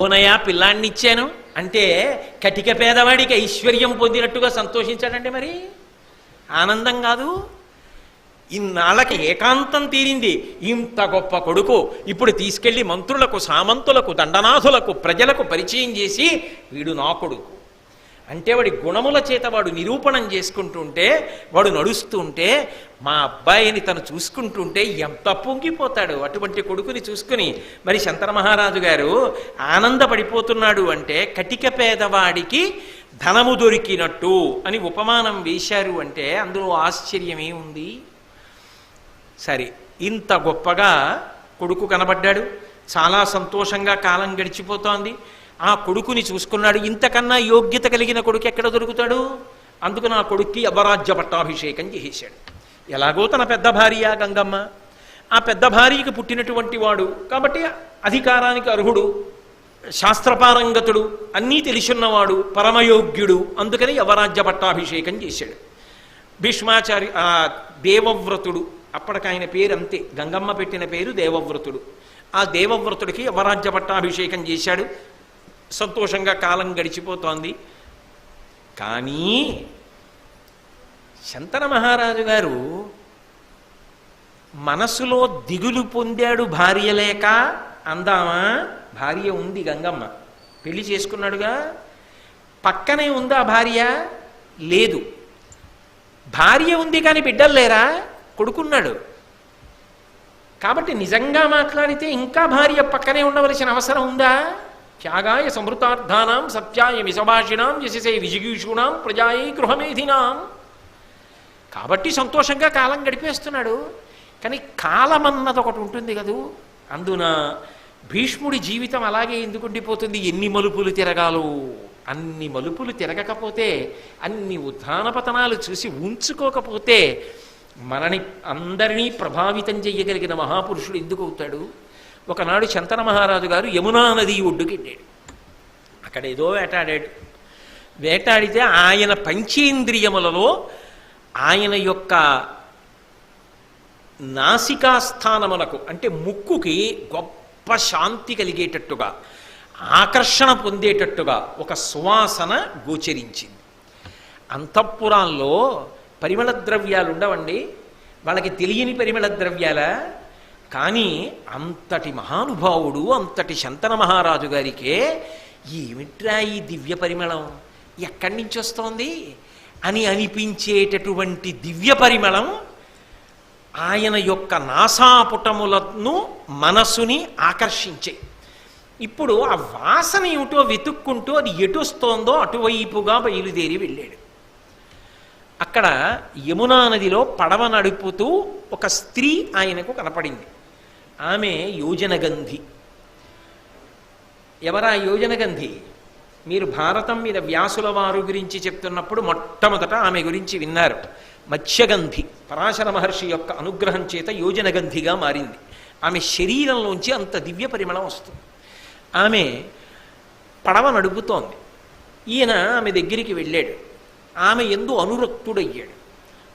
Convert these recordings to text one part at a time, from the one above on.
ఓనయా పిల్లాన్ని ఇచ్చాను అంటే కటిక పేదవాడికి ఐశ్వర్యం పొందినట్టుగా సంతోషించాడండి మరి? ఆనందం కాదు. ఇన్నాళ్ళకి ఏకాంతం తీరింది. ఇంత గొప్ప కొడుకు ఇప్పుడు తీసుకెళ్ళి మంత్రులకు సామంతులకు దండనాథులకు ప్రజలకు పరిచయం చేసి వీడు నా కొడుకు. అంటే వాడి గుణముల చేత వాడు నిరూపణం చేసుకుంటుంటే వాడు నడుస్తుంటే మా అబ్బాయిని తను చూసుకుంటుంటే ఎంత పొంగిపోతాడు. అటువంటి కొడుకుని చూసుకుని. మరి శంకర మహారాజు గారు ఆనందపడిపోతున్నాడు అంటే కటిక పేదవాడికి ధనము దొరికినట్టు అని ఉపమానం వేశారు అంటే అందులో ఆశ్చర్యమే ఉంది. సరే ఇంత గొప్పగా కొడుకు కనబడ్డాడు. చాలా సంతోషంగా కాలం గడిచిపోతోంది. ఆ కొడుకుని చూసుకున్నాడు. ఇంతకన్నా యోగ్యత కలిగిన కొడుకు ఎక్కడ దొరుకుతాడు? అందుకు నా కొడుక్కి అపరాజ్య పట్టాభిషేకం చేసేశాడు. ఎలాగో తన పెద్ద భార్య గంగమ్మ. ఆ పెద్ద భార్యకి పుట్టినటువంటి వాడు కాబట్టి అధికారానికి అర్హుడు శాస్త్రపారంగతుడు అన్నీ తెలిసిన్నవాడు పరమయోగ్యుడు. అందుకని యవరాజ్య పట్టాభిషేకం చేశాడు. భీష్మాచారి దేవవ్రతుడు అప్పటికి ఆయన పేరు అంతే గంగమ్మ పెట్టిన పేరు దేవవ్రతుడు. ఆ దేవవ్రతుడికి యవరాజ్య పట్టాభిషేకం చేశాడు. సంతోషంగా కాలం గడిచిపోతోంది. కానీ శంతన మహారాజు గారు మనసులో దిగులు పొందాడు భార్య లేక అందామా? భార్య ఉంది గంగమ్మ. పెళ్ళి చేసుకున్నాడుగా? పక్కనే ఉందా భార్య? లేదు. భార్య ఉంది కానీ బిడ్డలు లేరా? కొడుకున్నాడు. కాబట్టి నిజంగా మాట్లాడితే ఇంకా భార్య పక్కనే ఉండవలసిన అవసరం ఉందా? త్యాగాయ సమృతార్థానాం సత్యాయ విషభాషిణాం యశసే విజిగీషూణాం ప్రజాయై గృహమేధినాం. కాబట్టి సంతోషంగా కాలం గడిపేస్తున్నాడు. కానీ కాలం అన్నది ఒకటి ఉంటుంది కదూ. అందున భీష్ముడి జీవితం అలాగే ఎందుకు ఉండిపోతుంది? ఎన్ని మలుపులు తిరగాలో. అన్ని మలుపులు తిరగకపోతే అన్ని ఉత్థాన పతనాలు చూసి ఉంచుకోకపోతే మనని అందరినీ ప్రభావితం చెయ్యగలిగిన మహాపురుషుడు ఎందుకు అవుతాడు? ఒకనాడు శంతన మహారాజు గారు యమునా నది ఒడ్డుకి వెళ్ళాడు. అక్కడ ఏదో వేటాడాడు. వేటాడితే ఆయన పంచేంద్రియములలో ఆయన యొక్క నాసికాస్థానమునకు అంటే ముక్కుకి గొప్ప శాంతి కలిగేటట్టుగా ఆకర్షణ పొందేటట్టుగా ఒక సువాసన గోచరించింది. అంతఃపురాల్లో పరిమళ ద్రవ్యాలు ఉండవండి వాళ్ళకి తెలియని పరిమళ ద్రవ్యాల? కానీ అంతటి మహానుభావుడు అంతటి శంతన మహారాజు గారికే ఏమిట్రా ఈ దివ్య పరిమళం? ఎక్కడి నుంచి వస్తోంది? అని అనిపించేటటువంటి దివ్య పరిమళం ఆయన యొక్క నాసాపుటములను మనసుని ఆకర్షించే. ఇప్పుడు ఆ వాసన ఏమిటో వెతుక్కుంటూ అది ఎటు వస్తోందో అటువైపుగా బయలుదేరి వెళ్ళాడు. అక్కడ యమునా నదిలో పడవ నడుపుతూ ఒక స్త్రీ ఆయనకు కనపడింది. ఆమె యోజనగంధి. ఎవరా యోజనగంధి? మీరు భారతం మీద వ్యాసుల వారు గురించి చెప్తున్నప్పుడు మొట్టమొదట ఆమె గురించి విన్నారు. మత్స్యగంధి పరాశర మహర్షి యొక్క అనుగ్రహం చేత యోజనగంధిగా మారింది. ఆమె శరీరంలోంచి అంత దివ్య పరిమళం వస్తుంది. ఆమె పడవ నడుపుతోంది. ఈయన ఆమె దగ్గరికి వెళ్ళాడు. ఆమె ఎందు అనురక్తుడయ్యాడు.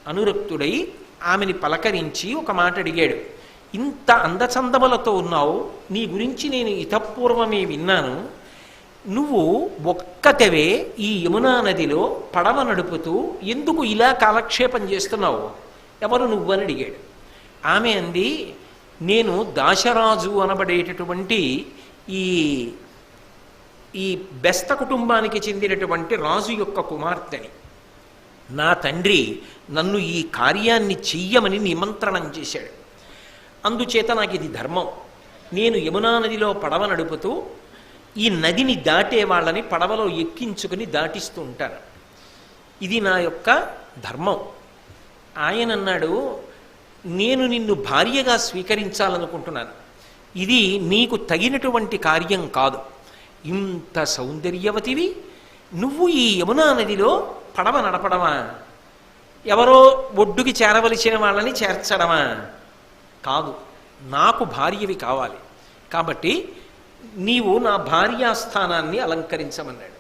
అనురక్తుడై ఆమెని పలకరించి ఒక మాట అడిగాడు. ఇంత అందచందములతో ఉన్నావు నీ గురించి నేను ఇతపూర్వమే విన్నాను. నువ్వు ఒక్కతవే ఈ యమునా నదిలో పడవ నడుపుతూ ఎందుకు ఇలా కాలక్షేపం చేస్తున్నావు? ఎవరు నువ్వని అడిగాడు. ఆమె అంది నేను దాశరాజు అనబడేటటువంటి ఈ ఈ బెస్త కుటుంబానికి చెందినటువంటి రాజు యొక్క కుమార్తెని. నా తండ్రి నన్ను ఈ కార్యాన్ని చెయ్యమని నిమంత్రణం చేశాడు. అందుచేత నాకు ఇది ధర్మం. నేను యమునా నదిలో పడవ నడుపుతూ ఈ నదిని దాటే వాళ్ళని పడవలో ఎక్కించుకుని దాటిస్తూ ఉంటాను. ఇది నా యొక్క ధర్మం. ఆయన అన్నాడు నేను నిన్ను భార్యగా స్వీకరించాలనుకుంటున్నాను. ఇది నీకు తగినటువంటి కార్యం కాదు. ఇంత సౌందర్యవతివి నువ్వు ఈ యమునా నదిలో పడవ నడపడమా? ఎవరో ఒడ్డుకి చేరవలసిన వాళ్ళని చేర్చడమా? కాదు. నాకు భార్యవి కావాలి. కాబట్టి నీవు నా భార్యాస్థానాన్ని అలంకరించమన్నాడు.